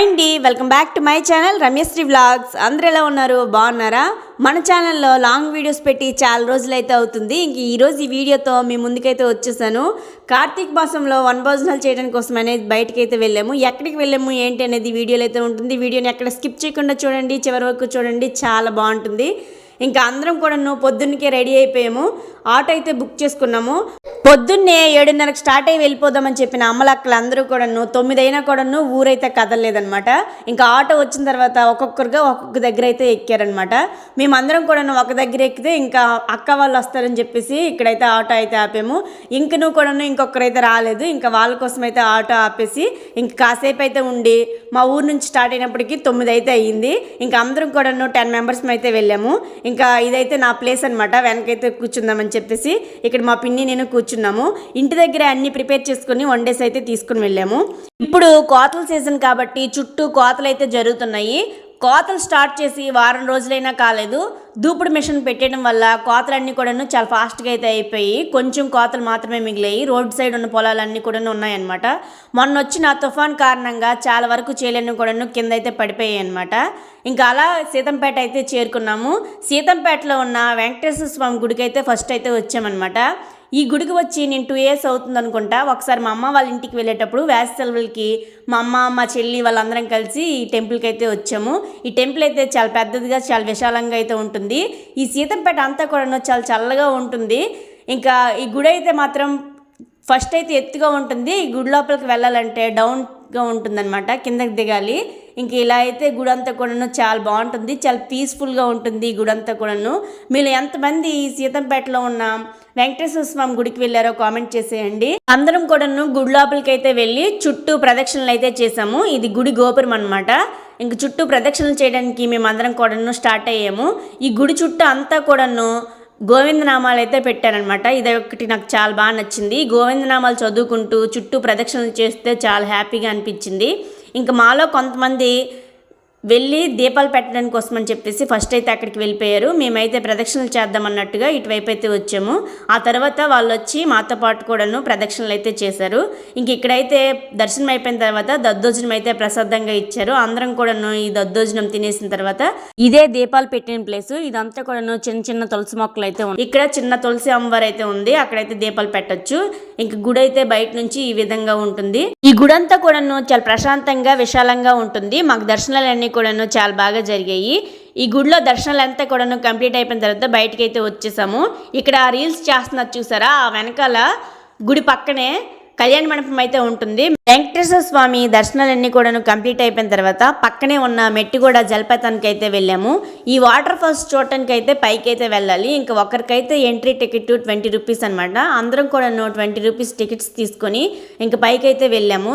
Hi అండి welcome back to my channel Ramyasri vlogs. అందరు ఎలా ఉన్నారు? బాగున్నారా? మన ఛానల్లో లాంగ్ వీడియోస్ పెట్టి చాలా రోజులైతే అవుతుంది. ఇంక ఈరోజు ఈ వీడియోతో మీ ముందుకైతే వచ్చేసాను. కార్తీక్ మాసంలో వన్ భోజనాలు చేయడానికి కోసం అనేది బయటకి అయితే వెళ్ళాము. ఎక్కడికి వెళ్ళాము ఏంటి అనేది వీడియోలో అయితే ఉంటుంది. వీడియోని ఎక్కడ స్కిప్ చేయకుండా చూడండి చివరి వరకు చూడండి చాలా బాగుంటుంది. ఇంకా అందరం కూడా పొద్దున్నకే రెడీ అయిపోయాము. ఆటో అయితే బుక్ చేసుకున్నాము. పొద్దున్నే ఏడున్నరకు స్టార్ట్ అయ్యి వెళ్ళిపోదామని చెప్పిన అమ్మలక్కలు అందరూ కూడాను తొమ్మిది అయినా కూడాను ఊరైతే కదలలేదనమాట ఇంకా ఆటో వచ్చిన తర్వాత ఒక్కొక్కరుగా ఒక్కొక్క దగ్గర అయితే ఎక్కారనమాట మేమందరం కూడాను ఒక దగ్గర ఎక్కితే ఇంకా అక్క వాళ్ళు వస్తారని చెప్పేసి ఇక్కడైతే ఆటో అయితే ఆపాము. ఇంకను కూడాను ఇంకొకరైతే రాలేదు. ఇంకా వాళ్ళ కోసం అయితే ఆటో ఆపేసి ఇంక కాసేపు అయితే ఉండి మా ఊరు నుంచి స్టార్ట్ అయినప్పటికీ తొమ్మిది అయితే అయ్యింది. ఇంకా అందరం కూడాను టెన్ మెంబర్స్ అయితే వెళ్ళాము. ఇంకా ఇదైతే నా ప్లేస్ అనమాట వెనకైతే కూర్చుందామని చెప్పేసి ఇక్కడ మా పిన్ని నేను కూర్చున్నాము. ఇంటి దగ్గర అన్ని ప్రిపేర్ చేసుకుని వన్ డేస్ అయితే తీసుకుని వెళ్ళాము. ఇప్పుడు కోతల సీజన్ కాబట్టి చుట్టూ కోతలు అయితే జరుగుతున్నాయి. కోతలు స్టార్ట్ చేసి వారం రోజులైనా కాలేదు. దూపుడు మిషన్ పెట్టడం వల్ల కోతలన్నీ కూడాను చాలా ఫాస్ట్గా అయితే అయిపోయి కొంచెం కోతలు మాత్రమే మిగిలాయి. రోడ్ సైడ్ ఉన్న పొలాలన్నీ కూడా ఉన్నాయన్నమాట. మొన్న వచ్చిన తుఫాన్ కారణంగా చాలా వరకు చేలన్నీ కూడాను కింద అయితే పడిపోయాయి అనమాట ఇంకా అలా సీతంపేట అయితే చేరుకున్నాము. సీతంపేటలో ఉన్న వెంకటేశ్వర స్వామి గుడికి అయితే ఫస్ట్ అయితే వచ్చామన్నమాట. ఈ గుడికి వచ్చి నేను టూ ఇయర్స్ అవుతుంది అనుకుంటా ఒకసారి మా అమ్మ వాళ్ళ ఇంటికి వెళ్ళేటప్పుడు వేసవి సెలవులకి మా అమ్మ మా చెల్లి వాళ్ళందరం కలిసి ఈ టెంపుల్కి అయితే వచ్చాము. ఈ టెంపుల్ అయితే చాలా పెద్దదిగా చాలా విశాలంగా అయితే ఉంటుంది. ఈ సీతంపేట అంతా కూడా చాలా చల్లగా ఉంటుంది. ఇంకా ఈ గుడి అయితే మాత్రం ఫస్ట్ అయితే ఎత్తుగా ఉంటుంది. ఈ గుడి లోపలికి వెళ్ళాలంటే డౌన్ గా ఉంటుందన్నమాట. కిందకి దిగాలి. ఇంక ఇలా అయితే గుడి అంతా కూడాను చాలా బాగుంటుంది. చాలా పీస్ఫుల్గా ఉంటుంది ఈ గుడి అంతా కూడాను. మీరు ఎంతమంది ఈ సీతంపేటలో ఉన్న వెంకటేశ్వర స్వామి గుడికి వెళ్ళారో కామెంట్ చేసేయండి. అందరం కూడాను గుడి లోపలికి అయితే వెళ్ళి చుట్టూ ప్రదక్షిణలు అయితే చేసాము. ఇది గుడి గోపురం అనమాట ఇంక చుట్టూ ప్రదక్షిణలు చేయడానికి మేము అందరం కూడాను స్టార్ట్ అయ్యాము. ఈ గుడి చుట్టూ అంతా కూడాను గోవిందనామాలు అయితే పెట్టారనమాట ఇది ఒకటి నాకు చాలా బాగా నచ్చింది. గోవిందనామాలు చదువుకుంటూ చుట్టూ ప్రదక్షిణలు చేస్తే చాలా హ్యాపీగా అనిపించింది. ఇంకా మాలో కొంతమంది వెళ్ళి దీపాలు పెట్టడానికి కోసం అని చెప్పేసి ఫస్ట్ అయితే అక్కడికి వెళ్ళిపోయారు. మేమైతే ప్రదక్షిణలు చేద్దాం అన్నట్టుగా ఇటువైపు అయితే వచ్చాము. ఆ తర్వాత వాళ్ళు వచ్చి మాతో పాటు కూడాను ప్రదక్షిణలు అయితే చేశారు. ఇంక ఇక్కడైతే దర్శనం అయిపోయిన తర్వాత దద్దోజనం అయితే ప్రసాదంగా ఇచ్చారు. అందరం కూడాను ఈ దద్దోజనం తినేసిన తర్వాత ఇదే దీపాలు పెట్టిన ప్లేస్ ఇదంతా కూడాను చిన్న చిన్న తులసి మొక్కలు అయితే ఉంది ఇక్కడ చిన్న తులసి అమ్మవారు అయితే ఉంది. అక్కడైతే దీపాలు పెట్టొచ్చు. ఇంక గుడి అయితే బయట నుంచి ఈ విధంగా ఉంటుంది. ఈ గుడి అంతా కూడాను చాలా ప్రశాంతంగా విశాలంగా ఉంటుంది. మాకు దర్శనాలన్నీ కూడాను చాలా బాగా జరిగాయి. ఈ గుడిలో దర్శనాలు అంతా కూడాను కంప్లీట్ అయిపోయిన తర్వాత బయటకి అయితే వచ్చేసాము. ఇక్కడ రీల్స్ చేస్తున్నారు చూసారా? ఆ వెనకాల గుడి పక్కనే కళ్యాణ మండపం అయితే ఉంటుంది. వెంకటేశ్వర స్వామి దర్శనాలన్నీ కూడాను కంప్లీట్ అయిపోయిన తర్వాత పక్కనే ఉన్న మెట్టిగూడ జలపాతానికి అయితే వెళ్ళాము. ఈ వాటర్ ఫాల్స్ చూడటానికి అయితే పైకి అయితే వెళ్ళాలి. ఇంకా ఒకరికైతే ఎంట్రీ టికెట్ ట్వంటీ రూపీస్ అనమాట అందరం కూడాను ట్వంటీ రూపీస్ టికెట్స్ తీసుకొని ఇంకా పైకి అయితే వెళ్ళాము.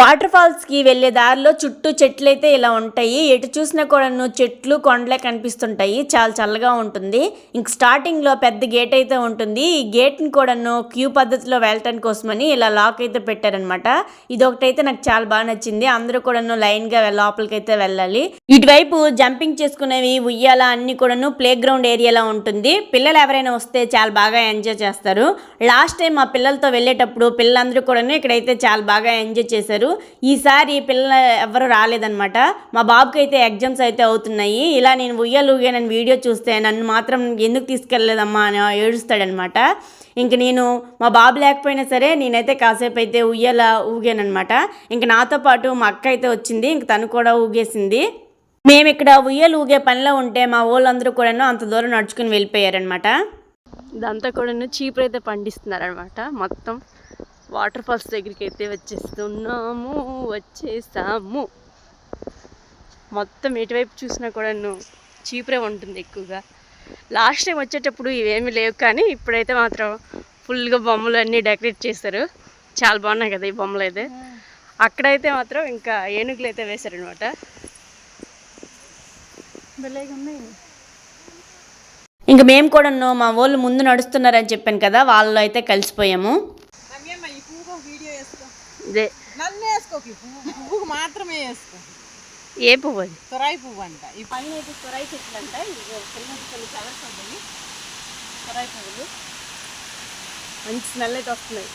వాటర్ ఫాల్స్కి వెళ్ళే దారిలో చుట్టూ చెట్లు అయితే ఇలా ఉంటాయి. ఎటు చూసినా కూడాను చెట్లు కొండలే కనిపిస్తుంటాయి. చాలా చల్లగా ఉంటుంది. ఇంక స్టార్టింగ్లో పెద్ద గేట్ అయితే ఉంటుంది. ఈ గేట్ని కూడాను క్యూ పద్ధతిలో వెళ్ళటానికి కోసమని ఇలా లాక్ అయితే పెట్టారనమాట ఇది ఒకటైతే నాకు చాలా బాగా నచ్చింది. అందరూ కూడాను లైన్గా లోపలికి అయితే వెళ్ళాలి. ఇటువైపు జంపింగ్ చేసుకునేవి ఉయ్యాల అన్ని కూడాను ప్లే గ్రౌండ్ ఏరియాలో ఉంటుంది. పిల్లలు ఎవరైనా వస్తే చాలా బాగా ఎంజాయ్ చేస్తారు. లాస్ట్ టైం మా పిల్లలతో వెళ్ళేటప్పుడు పిల్లలందరూ కూడాను ఇక్కడైతే చాలా బాగా ఎంజాయ్ చేశారు. ఈసారి పిల్లలు ఎవరు రాలేదనమాట మా బాబుకి అయితే ఎగ్జామ్స్ అయితే అవుతున్నాయి. ఇలా నేను ఉయ్యాలు ఊగానని వీడియో చూస్తే నన్ను మాత్రం ఎందుకు తీసుకెళ్ళలేదమ్మా అని ఏడుస్తాడనమాట ఇంక నేను మా బాబు లేకపోయినా సరే నేనైతే కాసేపు అయితే ఉయ్యాల ఊగానమాట ఇంక నాతో పాటు మా అక్క అయితే వచ్చింది. ఇంక తను కూడా ఊగేసింది. మేము ఇక్కడ ఉయ్యలు ఊగే పనిలో ఉంటే మా ఊళ్ళందరూ కూడాను అంత దూరం నడుచుకుని వెళ్ళిపోయారనమాట ఇదంతా కూడా చీపురు అయితే పండిస్తున్నారనమాట మొత్తం వాటర్ ఫాల్స్ దగ్గరికి అయితే వచ్చేస్తున్నాము వచ్చేసాము. మొత్తం ఎటువైపు చూసినా కూడా చీపురే ఉంటుంది ఎక్కువగా. లాస్ట్ టైం వచ్చేటప్పుడు ఇవేమీ లేవు కానీ ఇప్పుడైతే మాత్రం ఫుల్గా బొమ్మలు అన్నీ డెకరేట్ చేస్తారు చాలా బాగున్నాయి కదా ఈ బొమ్మలు అయితే. అక్కడైతే మాత్రం ఇంకా ఏనుగులు అయితే వేశారనమాట ఇంక మేము కూడాను మా వాళ్ళు ముందు నడుస్తున్నారని చెప్పాను కదా వాళ్ళు అయితే కలిసిపోయాము రమ్యమ్మ ఈ పువ్వు వీడియో వేసుకో ఇదే నన్ను వేసుకోకి పువ్వు పువ్వు మాత్రమే వేసుకో. ఏ పువ్వు అది? తొరాయి పువ్వు అంట. ఈ పైన అయితే సొరాయి చెట్లు అంట. కొన్ని కొన్ని కలర్స్ ఉన్నాయి సొరాయి పువ్వులు. మంచి స్మెల్ అయితే వస్తున్నాయి.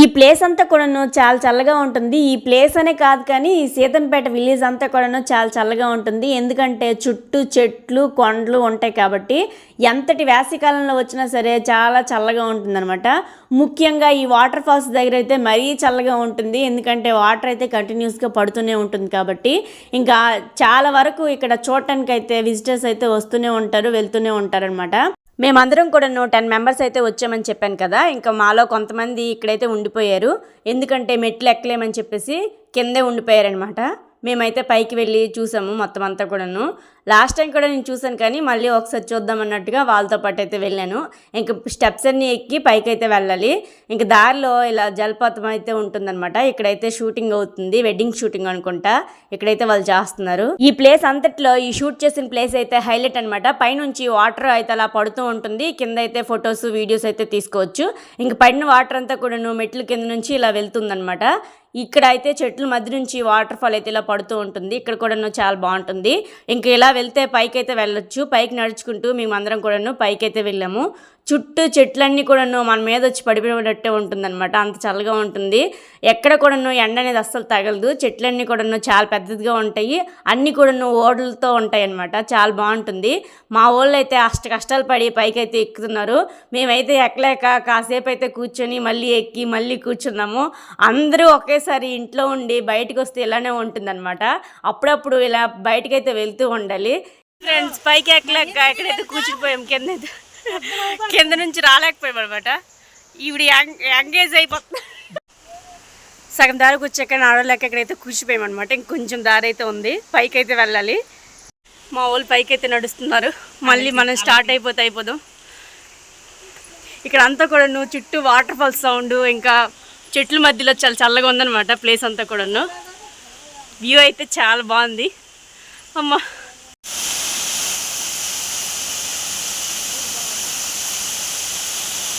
ఈ ప్లేస్ అంతా కూడాను చాలా చల్లగా ఉంటుంది. ఈ ప్లేస్ అనే కాదు కానీ ఈ సీతంపేట విలేజ్ అంతా కూడాను చాలా చల్లగా ఉంటుంది. ఎందుకంటే చుట్టూ చెట్లు కొండలు ఉంటాయి కాబట్టి ఎంతటి వేసవికాలంలో వచ్చినా సరే చాలా చల్లగా ఉంటుందన్నమాట. ముఖ్యంగా ఈ వాటర్ ఫాల్స్ దగ్గర అయితే మరీ చల్లగా ఉంటుంది. ఎందుకంటే వాటర్ అయితే కంటిన్యూస్గా పడుతూనే ఉంటుంది కాబట్టి ఇంకా చాలా వరకు ఇక్కడ చూడటానికి అయితే విజిటర్స్ అయితే వస్తూనే ఉంటారు వెళ్తూనే ఉంటారనమాట మేమందరం కూడా టెన్ మెంబర్స్ అయితే వచ్చామని చెప్పాను కదా. ఇంకా మాలో కొంతమంది ఇక్కడైతే ఉండిపోయారు. ఎందుకంటే మెట్లు ఎక్కలేమని చెప్పేసి కిందే ఉండిపోయారనమాట. మేమైతే పైకి వెళ్ళి చూసాము మొత్తం అంతా కూడాను. లాస్ట్ టైం కూడా నేను చూశాను కానీ మళ్ళీ ఒకసారి చూద్దాం అన్నట్టుగా వాళ్ళతో పాటు అయితే వెళ్ళాను. ఇంకా స్టెప్స్ అన్ని ఎక్కి పైకి అయితే వెళ్ళాలి. ఇంకా దారిలో ఇలా జలపాతం అయితే ఉంటుందన్నమాట. ఇక్కడైతే షూటింగ్ అవుతుంది. వెడ్డింగ్ షూటింగ్ అనుకుంటా ఇక్కడైతే వాళ్ళు చేస్తున్నారు. ఈ ప్లేస్ అంతట్లో ఈ షూట్ చేసిన ప్లేస్ అయితే హైలైట్ అనమాట పైనుంచి వాటర్ అయితే అలా పడుతూ ఉంటుంది. కింద అయితే ఫొటోస్ వీడియోస్ అయితే తీసుకోవచ్చు. ఇంక పడిన వాటర్ అంతా కూడాను మెట్ల కింద నుంచి ఇలా వెళ్తుందనమాట ఇక్కడ అయితే చెట్ల మధ్య నుంచి వాటర్ ఫాల్ అయితే ఇలా పడుతూ ఉంటుంది. ఇక్కడ కూడాను చాలా బాగుంటుంది. ఇంకా ఇలా వెళ్తే పైకి అయితే వెళ్ళొచ్చు. పైకి నడుచుకుంటూ మేము అందరం కూడాను పైకైతే వెళ్ళాము. చుట్టూ చెట్లన్నీ కూడాను మన మీద వచ్చి పడిపోయినట్టే ఉంటుందన్నమాట. అంత చల్లగా ఉంటుంది. ఎక్కడ కూడాను ఎండ అనేది అస్సలు తగలదు. చెట్లన్నీ కూడాను చాలా పెద్దదిగా ఉంటాయి. అన్నీ కూడాను ఓడలతో ఉంటాయి అన్నమాట చాలా బాగుంటుంది. మా వాళ్ళు అయితే అష్ట కష్టాలు పడి పైకి అయితే ఎక్కుతున్నారు. మేమైతే ఎక్కలేక కాసేపు అయితే కూర్చొని మళ్ళీ ఎక్కి మళ్ళీ కూర్చున్నాము. అందరూ ఒకేసారి ఇంట్లో ఉండి బయటకు వస్తే ఇలానే ఉంటుందన్నమాట. అప్పుడప్పుడు ఇలా బయటకైతే వెళ్తూ ఉండాలి. ఫ్రెండ్స్ పైకి ఎక్కలేక ఎక్కడైతే కూర్చునిపోయాం కింద అయితే. కింద నుంచి రాలేకపోయాం అనమాట ఈవిడ ఎంగేజ్ అయిపోతుంది. సగం దారి కూర్చాక నడవలేక ఎక్కడైతే కూర్చిపోయాం అనమాట ఇంకొంచెం దారి అయితే ఉంది. పైకి అయితే వెళ్ళాలి. మా వాళ్ళు పైకి అయితే నడుస్తున్నారు. మళ్ళీ మనం స్టార్ట్ అయిపోతే అయిపోదాం. ఇక్కడ అంతా కూడాను చుట్టూ వాటర్ ఫాల్ సౌండ్ ఇంకా చెట్ల మధ్యలో చాలా చల్లగా ఉందన్నమాట ప్లేస్ అంతా కూడాను. వ్యూ అయితే చాలా బాగుంది. అమ్మ.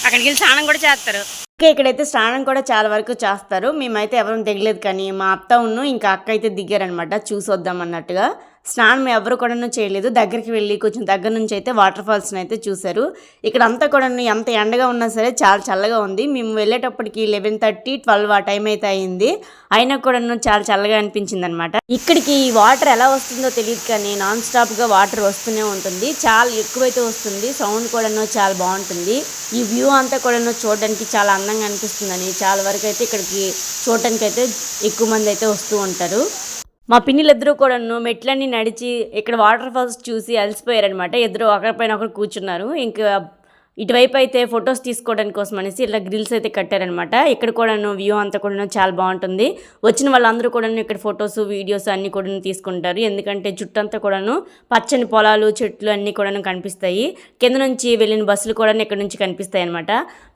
అక్కడికి వెళ్ళి స్నానం కూడా చేస్తారు. ఇంకా ఇక్కడైతే స్నానం కూడా చాలా వరకు చేస్తారు. మేమైతే ఎవరూ దిగలేదు కానీ మా అత్త ఉన్ను ఇంకా అక్క అయితే దిగారనమాట చూసి వద్దాం అన్నట్టుగా. స్నానం ఎవరు కూడాను చేయలేదు. దగ్గరికి వెళ్ళి కొంచెం దగ్గర నుంచి అయితే వాటర్ ఫాల్స్ని అయితే చూశారు. ఇక్కడ అంతా కూడా ఎంత ఎండగా ఉన్నా సరే చాలా చల్లగా ఉంది. మేము వెళ్ళేటప్పటికి లెవెన్ థర్టీ ట్వెల్వ్ ఆ టైం అయితే అయింది. అయినా కూడాను చాలా చల్లగా అనిపించింది అనమాట ఇక్కడికి ఈ వాటర్ ఎలా వస్తుందో తెలియదు కానీ నాన్ స్టాప్గా వాటర్ వస్తూనే ఉంటుంది. చాలా ఎక్కువైతే వస్తుంది. సౌండ్ కూడాను చాలా బాగుంటుంది. ఈ వ్యూ అంతా కూడాను చూడడానికి చాలా అందంగా అనిపిస్తుందని చాలా వరకు అయితే ఇక్కడికి చూడటానికి అయితే ఎక్కువ మంది అయితే వస్తూ ఉంటారు. మా పిన్నిలిద్దరూ కూడాను మెట్లన్నీ నడిచి ఇక్కడ వాటర్ ఫాల్స్ చూసి అలసిపోయారనమాట ఇద్దరు ఒకరిపైన ఒకరు కూర్చున్నారు. ఇంకా ఇటువైపు అయితే ఫొటోస్ తీసుకోవడానికి కోసం అనేసి ఇలా గ్రిల్స్ అయితే కట్టారనమాట ఇక్కడ కూడాను వ్యూ అంతా కూడా చాలా బాగుంటుంది. వచ్చిన వాళ్ళందరూ కూడాను ఇక్కడ ఫొటోస్ వీడియోస్ అన్నీ కూడా తీసుకుంటారు. ఎందుకంటే చుట్టంతా కూడాను పచ్చని పొలాలు చెట్లు అన్నీ కూడాను కనిపిస్తాయి. కింద నుంచి వెళ్ళిన బస్సులు కూడా ఇక్కడ నుంచి కనిపిస్తాయి అనమాట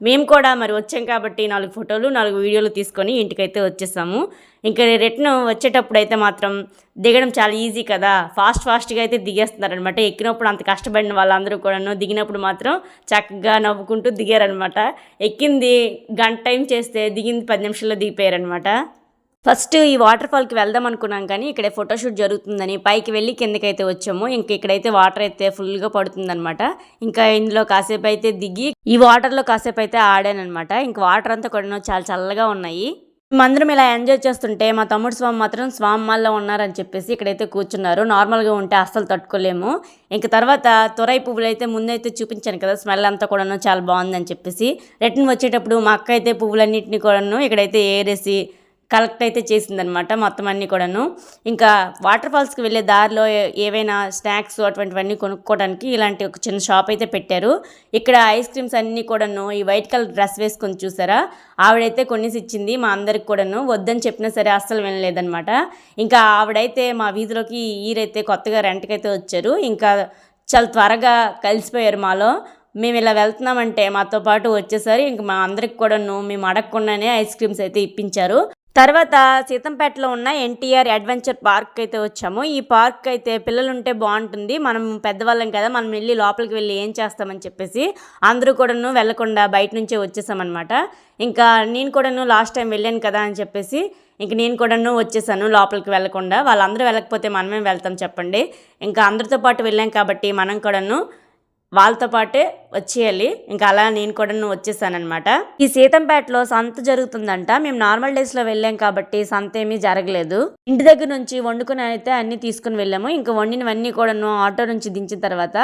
మేము కూడా మరి వచ్చాం కాబట్టి నాలుగు ఫోటోలు నాలుగు వీడియోలు తీసుకొని ఇంటికైతే వచ్చేసాము. ఇంకా రిటర్న్ వచ్చేటప్పుడు అయితే మాత్రం దిగడం చాలా ఈజీ కదా. ఫాస్ట్ ఫాస్ట్గా అయితే దిగేస్తున్నారనమాట ఎక్కినప్పుడు అంత కష్టపడిన వాళ్ళందరూ కూడాను దిగినప్పుడు మాత్రం చక్కగా నవ్వుకుంటూ దిగారనమాట ఎక్కింది గంట టైం చేస్తే దిగింది పది నిమిషాల్లో దిగిపోయారనమాట ఫస్ట్ ఈ వాటర్ ఫాల్కి వెళ్దాం అనుకున్నాం కానీ ఇక్కడ ఫోటోషూట్ జరుగుతుందని పైకి వెళ్ళి కిందకైతే వచ్చాము. ఇంక ఇక్కడైతే వాటర్ అయితే ఫుల్గా పడుతుందనమాట ఇంకా ఇందులో కాసేపు అయితే దిగి ఈ వాటర్లో కాసేపు అయితే ఆడానమాట ఇంక వాటర్ అంతా కూడా చాలా చల్లగా ఉన్నాయి. మేమందరం ఇలా ఎంజాయ్ చేస్తుంటే మా తమ్ముడు స్వామి మాత్రం స్వామి మాల్లో ఉన్నారని చెప్పేసి ఇక్కడైతే కూర్చున్నారు. నార్మల్గా ఉంటే అస్సలు తట్టుకోలేము. ఇంక తర్వాత తొరై పువ్వులు అయితే ముందైతే చూపించాను కదా స్మెల్ అంతా కూడాను చాలా బాగుందని చెప్పేసి. రిటర్న్ వచ్చేటప్పుడు మా అక్క అయితే పువ్వులన్నింటినీ కూడాను ఇక్కడైతే ఏరేసి కలెక్ట్ అయితే చేసిందనమాట మొత్తం అన్నీ కూడాను. ఇంకా వాటర్ ఫాల్స్కి వెళ్ళే దారిలో ఏవైనా స్నాక్స్ అటువంటివన్నీ కొనుక్కోవడానికి ఇలాంటి ఒక చిన్న షాప్ అయితే పెట్టారు. ఇక్కడ ఐస్ క్రీమ్స్ అన్నీ కూడాను ఈ వైట్ కలర్ డ్రెస్ వేసుకొని చూసారా? ఆవిడైతే కొనేసి ఇచ్చింది మా అందరికి కూడాను. వద్దని చెప్పినా సరే అస్సలు వినలేదనమాట ఇంకా ఆవిడైతే మా వీధిలోకి ఈరైతే కొత్తగా రెంట్కి అయితే వచ్చారు. ఇంకా చాలా త్వరగా కలిసిపోయారు మాలో. మేము ఇలా వెళ్తున్నామంటే మాతో పాటు వచ్చేసరి ఇంక మా అందరికి కూడాను మేము అడగకుండానే ఐస్ క్రీమ్స్ అయితే ఇప్పించారు. తర్వాత సీతంపేటలో ఉన్న ఎన్టీఆర్ అడ్వెంచర్ పార్క్ అయితే వచ్చాము. ఈ పార్క్ అయితే పిల్లలు ఉంటే బాగుంటుంది. మనం పెద్దవాళ్ళం కదా మనం వెళ్ళి లోపలికి వెళ్ళి ఏం చేస్తామని చెప్పేసి అందరూ కూడాను వెళ్ళకుండా బయట నుంచే వచ్చేసామన్నమాట. ఇంకా నేను కూడాను లాస్ట్ టైం వెళ్ళాను కదా అని చెప్పేసి ఇంక నేను కూడాను వచ్చేసాను లోపలికి వెళ్ళకుండా. వాళ్ళందరూ వెళ్ళకపోతే మనమే వెళ్తాం చెప్పండి. ఇంకా అందరితో పాటు వెళ్ళాం కాబట్టి మనం కూడాను వాళ్ళతో పాటే వచ్చేయాలి. ఇంకా అలా నేను కూడా వచ్చేసానమాట ఈ సీతంపేటలో సంత జరుగుతుందంట. మేము నార్మల్ డేస్లో వెళ్ళాం కాబట్టి సంత ఏమీ జరగలేదు. ఇంటి దగ్గర నుంచి వండుకుని అయితే అన్ని తీసుకుని వెళ్ళాము. ఇంకా వండినవన్నీ కూడాను ఆటో నుంచి దించిన తర్వాత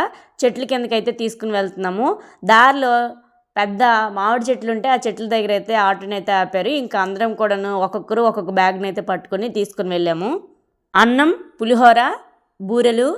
చెట్ల కిందకైతే తీసుకుని వెళ్తున్నాము. దారిలో పెద్ద మామిడి చెట్లు ఉంటే ఆ చెట్ల దగ్గర అయితే ఆటోని అయితే ఆపారు. ఇంకా అందరం కూడాను ఒక్కొక్కరు ఒక్కొక్క బ్యాగ్ని అయితే పట్టుకొని తీసుకుని వెళ్ళాము. అన్నం పులిహోర బూరెలు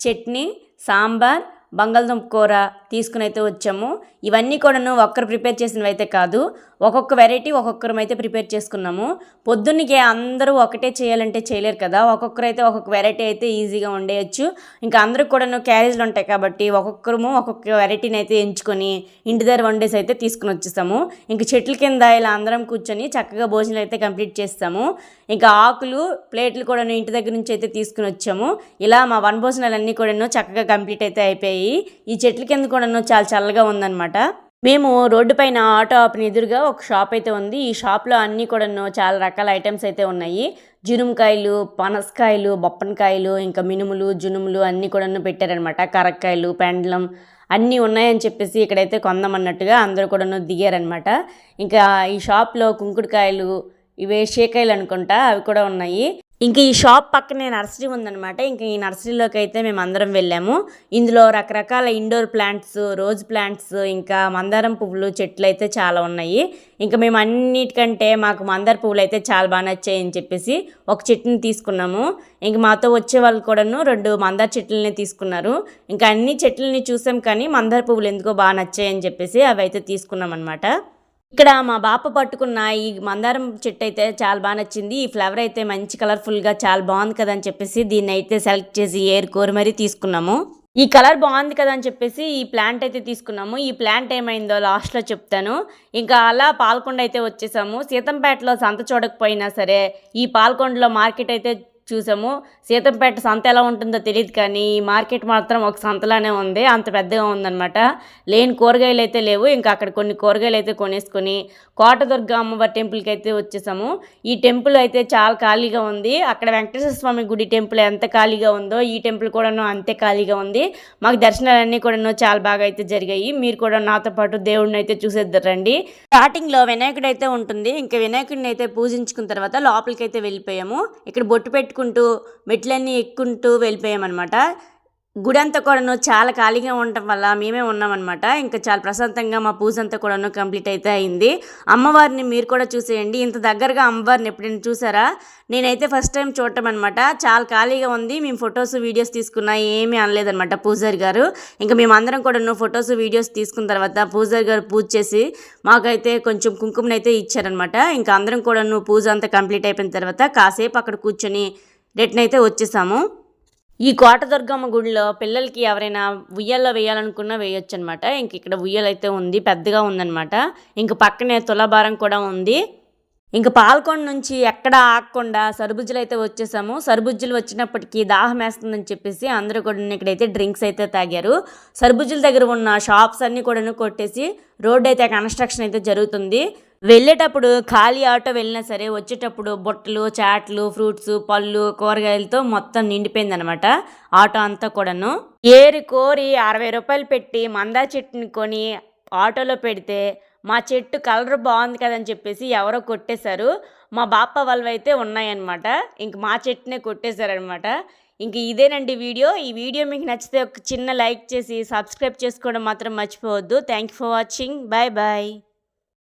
చట్నీ సాంబార్ బంగాళదుంప కూర తీసుకుని అయితే వచ్చాము. ఇవన్నీ కూడాను ఒక్కరు ప్రిపేర్ చేసినవి అయితే కాదు. ఒక్కొక్క వెరైటీ ఒక్కొక్కరం అయితే ప్రిపేర్ చేసుకున్నాము. పొద్దున్నకి అందరూ ఒకటే చేయాలంటే చేయలేరు కదా. ఒక్కొక్కరు అయితే ఒక్కొక్క వెరైటీ అయితే ఈజీగా ఉండేయచ్చు ఇంకా అందరికి కూడాను క్యారేజ్లు ఉంటాయి కాబట్టి ఒక్కొక్కరము ఒక్కొక్క వెరైటీని అయితే ఎంచుకొని ఇంటి దగ్గర వండేసి అయితే తీసుకుని వచ్చేసాము ఇంకా చెట్ల కింద ఇలా అందరం కూర్చొని చక్కగా భోజనాలు అయితే కంప్లీట్ చేస్తాము. ఇంకా ఆకులు ప్లేట్లు కూడాను ఇంటి దగ్గర నుంచి అయితే తీసుకుని వచ్చాము. ఇలా మా వన భోజనాలు అన్నీ కూడాను చక్కగా కంప్లీట్ అయితే అయిపోయాయి. ఈ చెట్ల కింద కూడాను చాలా చల్లగా ఉందన్నమాట. మేము రోడ్డు పైన ఆటో ఆపిన ఎదురుగా ఒక షాప్ అయితే ఉంది. ఈ షాప్లో అన్నీ కూడాను చాలా రకాల ఐటమ్స్ అయితే ఉన్నాయి. జునుమకాయలు పనసకాయలు బొప్పనకాయలు ఇంకా మినుములు జునుములు అన్నీ కూడాను పెట్టారనమాట కరక్కాయలు పెండలం అన్నీ ఉన్నాయని చెప్పేసి ఇక్కడైతే కొందామన్నట్టుగా అందరూ కూడాను దిగారనమాట ఇంకా ఈ షాప్లో కుంకుడుకాయలు ఇవే షేకాయలు అనుకుంటా అవి కూడా ఉన్నాయి. ఇంకా ఈ షాప్ పక్కనే నర్సరీ ఉందన్నమాట. ఇంకా ఈ నర్సరీలోకి అయితే మేము అందరం వెళ్ళాము. ఇందులో రకరకాల ఇండోర్ ప్లాంట్స్ రోజ్ ప్లాంట్స్ ఇంకా మందారం పువ్వులు చెట్లు అయితే చాలా ఉన్నాయి. ఇంకా మేము అన్నిటికంటే మాకు మందార పువ్వులు అయితే చాలా బాగా నచ్చాయని చెప్పేసి ఒక చెట్టుని తీసుకున్నాము. ఇంక మాతో వచ్చే వాళ్ళు కూడాను రెండు మందార చెట్లని తీసుకున్నారు. ఇంకా అన్ని చెట్లని చూసాం కానీ మందార పువ్వులు ఎందుకో బాగా నచ్చాయని చెప్పేసి అవి అయితే తీసుకున్నాం అనమాట ఇక్కడ మా బాప పట్టుకున్న ఈ మందారం చెట్టు అయితే చాలా బాగా నచ్చింది. ఈ ఫ్లవర్ అయితే మంచి కలర్ఫుల్గా చాలా బాగుంది కదా అని చెప్పేసి దీన్ని అయితే సెలెక్ట్ చేసి ఏరుకోరి మరీ తీసుకున్నాము. ఈ కలర్ బాగుంది కదా అని చెప్పేసి ఈ ప్లాంట్ అయితే తీసుకున్నాము. ఈ ప్లాంట్ ఏమైందో లాస్ట్లో చెప్తాను. ఇంకా అలా పాల్కొండ అయితే వచ్చేసాము. సీతంపేటలో సంత చూడకపోయినా సరే ఈ పాల్కొండలో మార్కెట్ అయితే చూసాము. సీతంపేట సంత ఎలా ఉంటుందో తెలియదు కానీ ఈ మార్కెట్ మాత్రం ఒక సంతలానే ఉంది. అంత పెద్దగా ఉందన్నమాట. లేని కూరగాయలు అయితే లేవు. ఇంకా అక్కడ కొన్ని కూరగాయలు అయితే కొనేసుకొని కోటదుర్గ అమ్మవారి టెంపుల్కి అయితే వచ్చేసాము. ఈ టెంపుల్ అయితే చాలా ఖాళీగా ఉంది. అక్కడ వెంకటేశ్వర స్వామి గుడి టెంపుల్ ఎంత ఖాళీగా ఉందో ఈ టెంపుల్ కూడాను అంతే ఖాళీగా ఉంది. మాకు దర్శనాలన్నీ కూడాను చాలా బాగా అయితే జరిగాయి. మీరు కూడా నాతో పాటు దేవుడిని అయితే చూసేద్దరండి స్టార్టింగ్లో వినాయకుడు అయితే ఉంటుంది. ఇంకా వినాయకుడిని అయితే పూజించుకున్న తర్వాత లోపలికి అయితే వెళ్ళిపోయాము. ఇక్కడ బొట్టు పెట్టుకుంటూ మెట్లన్నీ ఎక్కుంటూ వెళ్ళిపోయామన్నమాట. గుడి అంతా కూడాను చాలా ఖాళీగా ఉండటం వల్ల మేమే ఉన్నామన్నమాట. ఇంకా చాలా ప్రశాంతంగా మా పూజ అంతా కూడాను కంప్లీట్ అయితే అయింది. అమ్మవారిని మీరు కూడా చూసేయండి. ఇంత దగ్గరగా అమ్మవారిని ఎప్పుడైనా చూసారా? నేనైతే ఫస్ట్ టైం చూడటం అనమాట చాలా ఖాళీగా ఉంది. మేము ఫొటోస్ వీడియోస్ తీసుకున్నా ఏమీ అనలేదన్నమాట పూజారి గారు. ఇంకా మేము అందరం కూడాను ఫొటోస్ వీడియోస్ తీసుకున్న తర్వాత పూజారి గారు పూజ చేసి మాకైతే కొంచెం కుంకుమనైతే ఇచ్చారనమాట ఇంకా అందరం కూడాను పూజ అంతా కంప్లీట్ అయిపోయిన తర్వాత కాసేపు అక్కడ కూర్చొని రిటర్న్ అయితే వచ్చేసాము. ఈ కోటదుర్గమ్మ గుడిలో పిల్లలకి ఎవరైనా ఉయ్యాల్లో వేయాలనుకున్నా వేయొచ్చు అనమాట ఇంక ఇక్కడ ఉయ్యాలైతే ఉంది పెద్దగా ఉందన్నమాట ఇంక పక్కనే తులాభారం కూడా ఉంది. ఇంక పాల్కొండ నుంచి ఎక్కడ ఆగకుండా సరుబుజ్జులు అయితే వచ్చేసాము. సరుబుజ్జులు వచ్చినప్పటికీ దాహం వేస్తుందని చెప్పేసి అందరూ కూడా ఇక్కడైతే డ్రింక్స్ అయితే తాగారు. సరుబుజ్జుల దగ్గర ఉన్న షాప్స్ అన్నీ కూడా కొట్టేసి రోడ్ అయితే కన్స్ట్రక్షన్ అయితే జరుగుతుంది. వెళ్ళేటప్పుడు ఖాళీ ఆటో వెళ్ళినా సరే వచ్చేటప్పుడు బొట్టలు చాట్లు ఫ్రూట్స్ పళ్ళు కూరగాయలతో మొత్తం నిండిపోయిందనమాట ఆటో అంతా కూడాను. ఏరి కోరి అరవై రూపాయలు పెట్టి మందా చెట్టుని కొని ఆటోలో పెడితే మా చెట్టు కలర్ బాగుంది కదని చెప్పేసి ఎవరో కొట్టేశారు. మా బాప వాళ్ళవైతే అయితే ఉన్నాయన్నమాట. ఇంక మా చెట్టునే కొట్టేశారనమాట ఇంక ఇదేనండి వీడియో. ఈ వీడియో మీకు నచ్చితే ఒక చిన్న లైక్ చేసి సబ్స్క్రైబ్ చేసుకోవడం మాత్రం మర్చిపోవద్దు. Thank you for watching bye bye